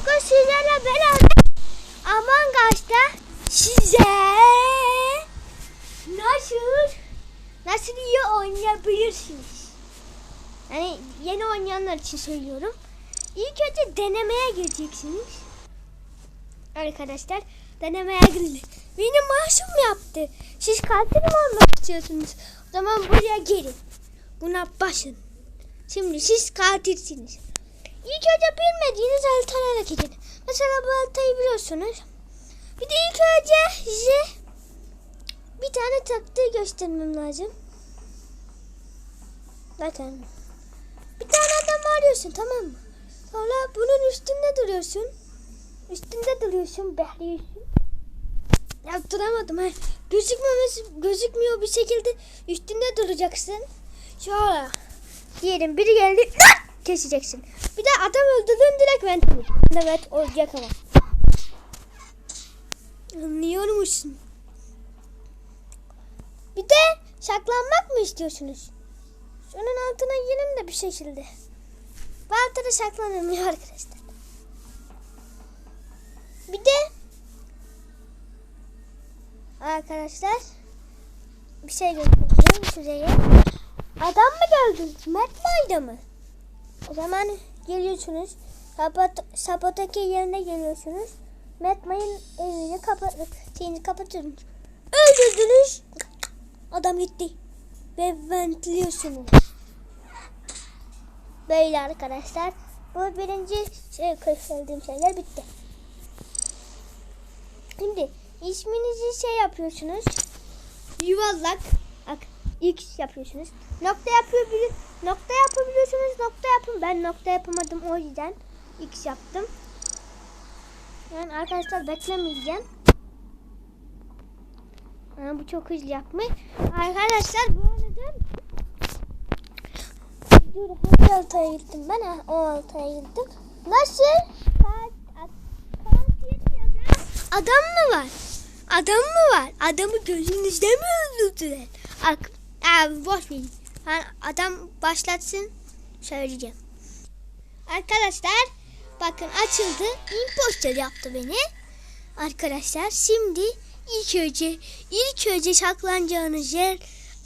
Bugün sizlerle beraber Among Us'ta size nasıl nasıl iyi oynayabilirsiniz. Yani yeni oynayanlar için söylüyorum. İlk önce denemeye gireceksiniz. Arkadaşlar denemeye girin. Beni masum yaptı. Siz katil mi olmak istiyorsunuz? O zaman buraya gelin. Buna basın. Şimdi siz katilsiniz. İlk önce bilmediğiniz haritalara gidin. Mesela bu haritayı biliyorsunuz. Bir de ilk önce size bir tane taktiği göstermem lazım. Zaten bir tane adam arıyorsun tamam mı? Sonra bunun üstünde duruyorsun. Üstünde duruyorsun, bekliyorsun. Yaptıramadım ha. Gözükmemesi, gözükmüyor bir şekilde üstünde duracaksın. Şöyle. Diyelim biri geldi. Keseceksin. Bir de adam öldürdün direkt vent vur. Evet olacak ama. Anlıyor musun? Bir de saklanmak mı istiyorsunuz? Şunun altına girin de bir şekilde. Bu altına saklanılmıyor arkadaşlar. Bir de arkadaşlar bir şey göstereceğim size. Adam mı geldi? Mert Mayda mı? O zaman geliyorsunuz. Sabot, sabotaki yerine geliyorsunuz. Mert May'ın evini kapat, şeyini kapatıyorsunuz. Öldürdünüz. Adam gitti. Ve ventliyorsunuz. Böyle arkadaşlar. Bu birinci şey, söylediğim şeyler bitti. Şimdi isminizi şey yapıyorsunuz. Yuvarlak. Bak X yapıyorsunuz. Nokta yapıyor nokta yapabiliyorsunuz. Nokta yapın. Ben nokta yapamadım o yüzden X yaptım. Yani arkadaşlar beklemeyeceğim. Yani bu çok hızlı yapmış. Arkadaşlar bu arada Dur hangi altaya gittim ben? O altaya gittim. Nasıl? Adam mı var? Adam mı var? Adamı gözünüzde mi öldürdüler? Ak Abi boş verin. Yani adam başlatsın söyleyeceğim. Arkadaşlar bakın açıldı. Imposter yaptı beni. Arkadaşlar şimdi ilk önce ilk önce saklanacağınız yer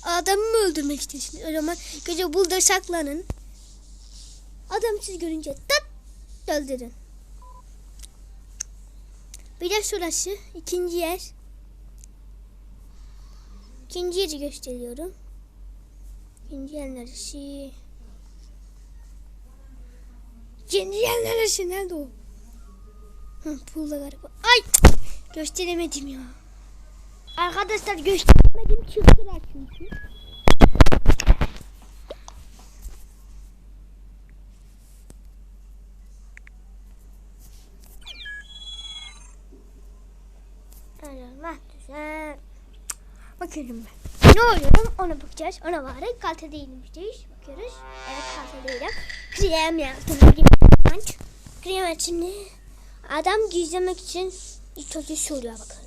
adamı mı öldürmek istiyorsunuz? O zaman gece burada saklanın. Adam siz görünce tat öldürün. Bir de şurası ikinci yer. İkinci yeri gösteriyorum. İkinci yer neresi? İkinci yer neresi? Nerede o? Ay! Gösteremedim ya. Arkadaşlar gösteremedim çıktılar çünkü. Ayrılma güzel. Bakıyorum ben. Ne oluyorum ona bakacağız. Ona var. Kalite değilmişiz. Bakıyoruz. Evet kalite değilim. Krem yaptım. Krem şimdi. Adam gizlemek için ilk önce soruyor bakın.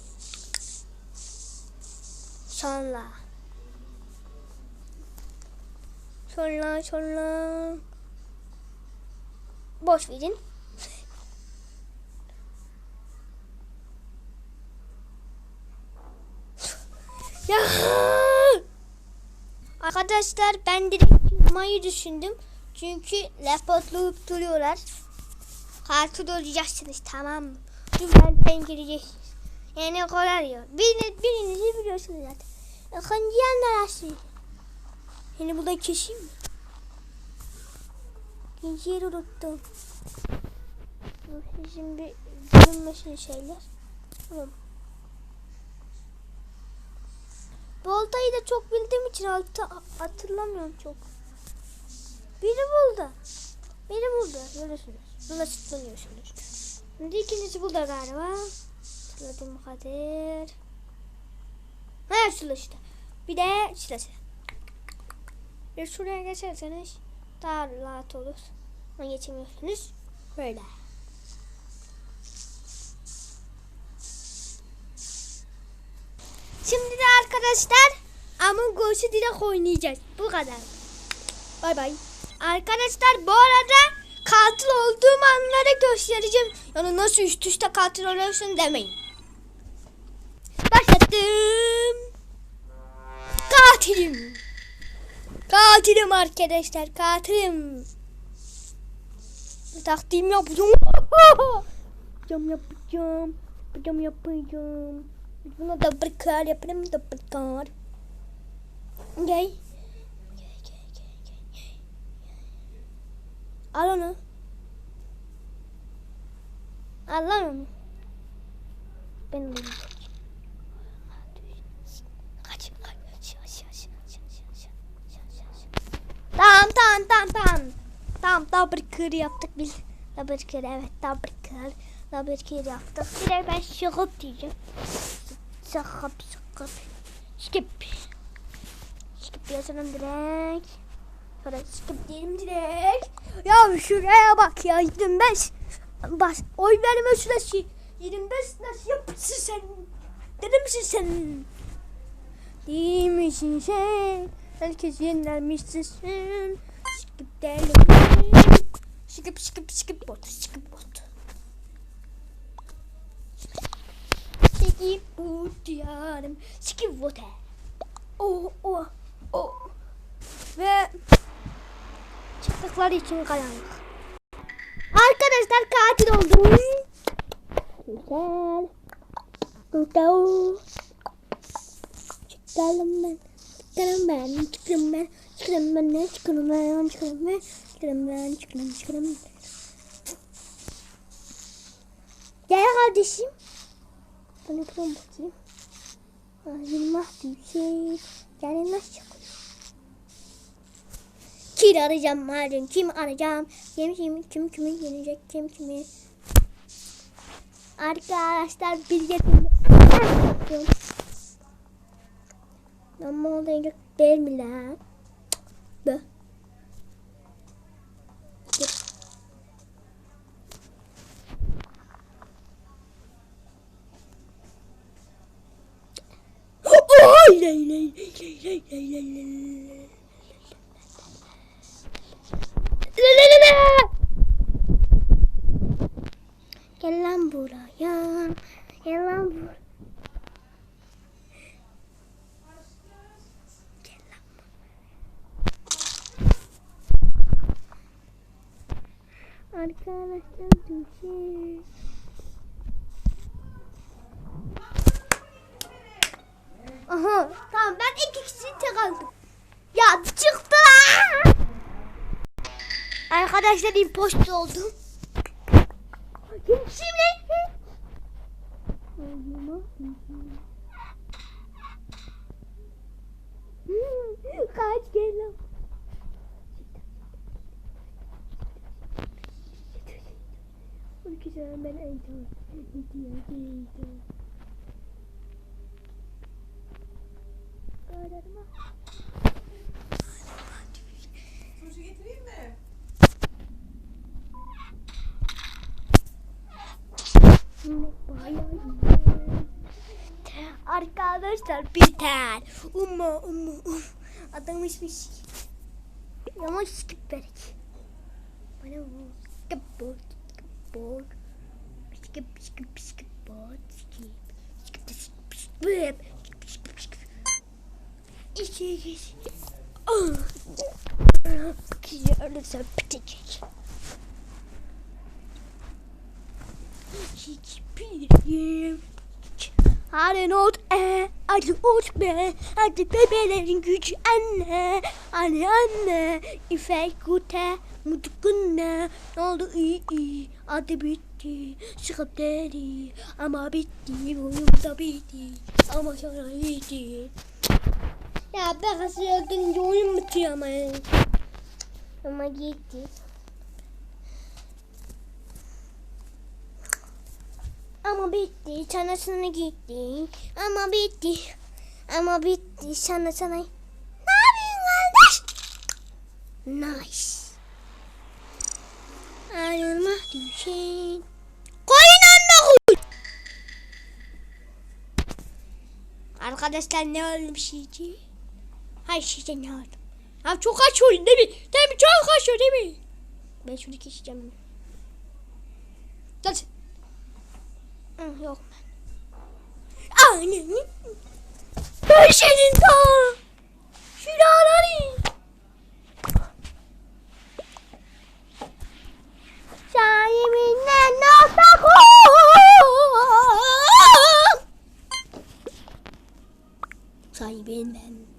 Sonra. Sonra sonra. Boş verin. Ya. Arkadaşlar ben direkt çıkmayı düşündüm. Çünkü lapotlayıp duruyorlar. Kartı olacaksınız tamam mı? Dünden gireceksiniz. Yani kolay ya. Biriniz, birinizi biliyorsunuz zaten. İkinci yan neresi? Yani burada keseyim mi? İkinci yeri unuttum. Bir görünmesin şeyler. Tamam. Bu oltayı da çok bildiğim için altı hatırlamıyorum çok. Biri buldu. Biri buldu. Görüyorsunuz. Buna tutunuyorsunuz. Şimdi ikincisi buldu galiba. Hatırladım Kadir. Ha şurada işte. Bir de şurası. Bir şuraya geçerseniz daha rahat olur. Ama geçemiyorsunuz. Böyle. Şimdi de arkadaşlar Among Us'u direkt oynayacağız. Bu kadar. Bay bay. Arkadaşlar bu arada katil olduğum anları göstereceğim. Yani nasıl üst üste katil oluyorsun demeyin. Başlattım. Katilim. Katilim arkadaşlar katilim. Taktiğimi yapacağım. yapacağım yapacağım. Yapacağım yapacağım. Buna da bir kar yaparım da bir kar. Gel. Gel gel gel gel. Al onu. Al lan onu. Ben onu. Tamam tamam tamam tamam. Tamam daha bir kır yaptık biz. Daha bir kır evet daha bir kır. Daha bir kır yaptık. Bir de ben şıkıp diyeceğim. Şıkıp, şıkıp. Skip. Skip yazalım direkt. Sonra skip diyelim direkt. Ya şuraya bak ya 25. Bas, oy verme süresi. 25 nasıl yapıyorsun sen? Deli misin sen? Değil misin sen? Herkes yenilenmişsin sen. Skip deli. Skip skip skip bot. Skip. Skip bot diyorum. Skip bot. Oh oh oh. Ve çıktıkları için karanlık. Arkadaşlar katil oldum. Güzel. Burada Çıkalım ben. Çıkalım ben. Çıkalım ben. Çıkalım ben. Ne çıkalım ben. Çıkalım ben. Çıkalım ben. Çıkalım çıkalım. Gel kardeşim. Ben yapalım bakayım. Yılmaz Hüseyin. Yani nasıl çıkıyor? Kim arayacağım malum kim arayacağım kim kim kim kimi yenecek kim kimi Arkadaşlar bilge Ama olacak değil mi lan? Be. Gel lan buraya. Gel lan buraya. Arkadaşlar düşün. Aha tamam ben iki kişi tek aldım. Ya çıktı. Arkadaşlar imposter oldum. Şimdi Kaç gel lan. Kişi ben eğitim. Eğitim, Kararıma. Turşu getireyim mi? Arkadaşlar biter. Umma umma um. Adam şey. Yavaş skip verek. Bana bu. Skip board. Skip board. Skip skip skip skip skip. Skip skip skip. İki iki. Ah. Kişi ölürse bitecek. Hiçbir Hadi not E, hadi not B, hadi bebelerin gücü anne, anne anne, İfek gute, mutkunne, ne oldu? İyi iyi, hadi bitti, sıkıp deri, ama bitti, oyun da bitti, ama sonra bitti. Ya ben kası öldürünce oyun bitiyor ama. Ama gitti. Ama bitti, sana sana gitti. Ama bitti. Ama bitti, sana sana. Ne yapıyorsun kardeş? Nice. Ayrılma düşen. Koyun anne koy. Arkadaşlar ne oldu bir şeyci? Her şeyden ne aldım? Abi çok aç oyun değil mi? Değil mi? Çok aç oyun değil mi? Ben şunu keseceğim. Gel. Hı, yok ben. Ananı. Ben senin daha. Şuraları. Şahiminle nasıl koyum? Sahibim ben.